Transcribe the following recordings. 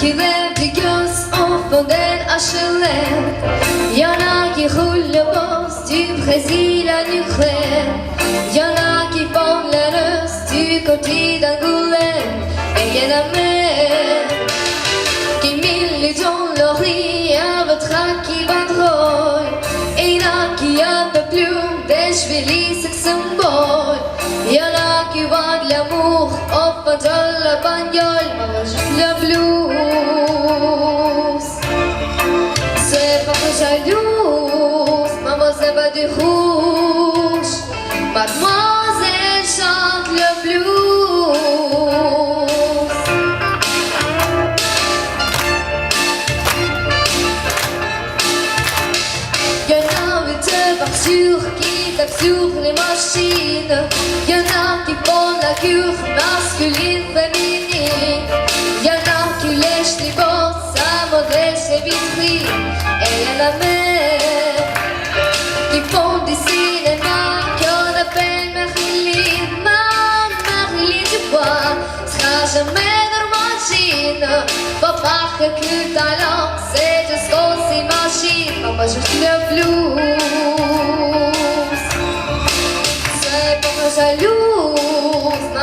qui rêve du gosse fond d'elle à chevet. Y'en a qui roule le boss du Brésil à Nuclair. Y'en a qui font la russe du côté d'Angoulême. Et y'en a même qui mille les gens leur à votre qui va Et y'en a qui a de plus des chevilles sexembol. Y'en a qui voient de l'amour. fond de la bagnole, mais juste le blue. всюх не машина, я на кипонах юх маскулін фемінін, я на кілешний бот, самодешний відхлі, е я на мене. Кіпон десіне ма, я на пен махлін, ма махлін дюба, схажа мене нормальчина, попаха кюталом, сетя скоси машин, мама ж люблю.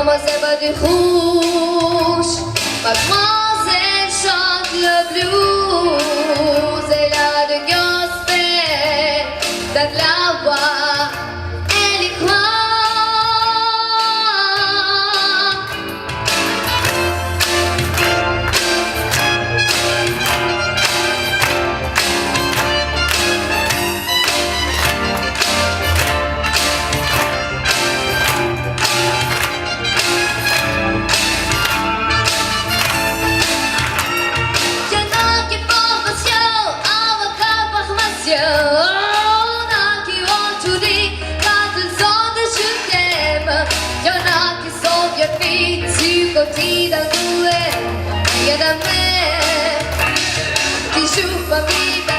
mademoiselle de rouge, mademoiselle chante le blues. to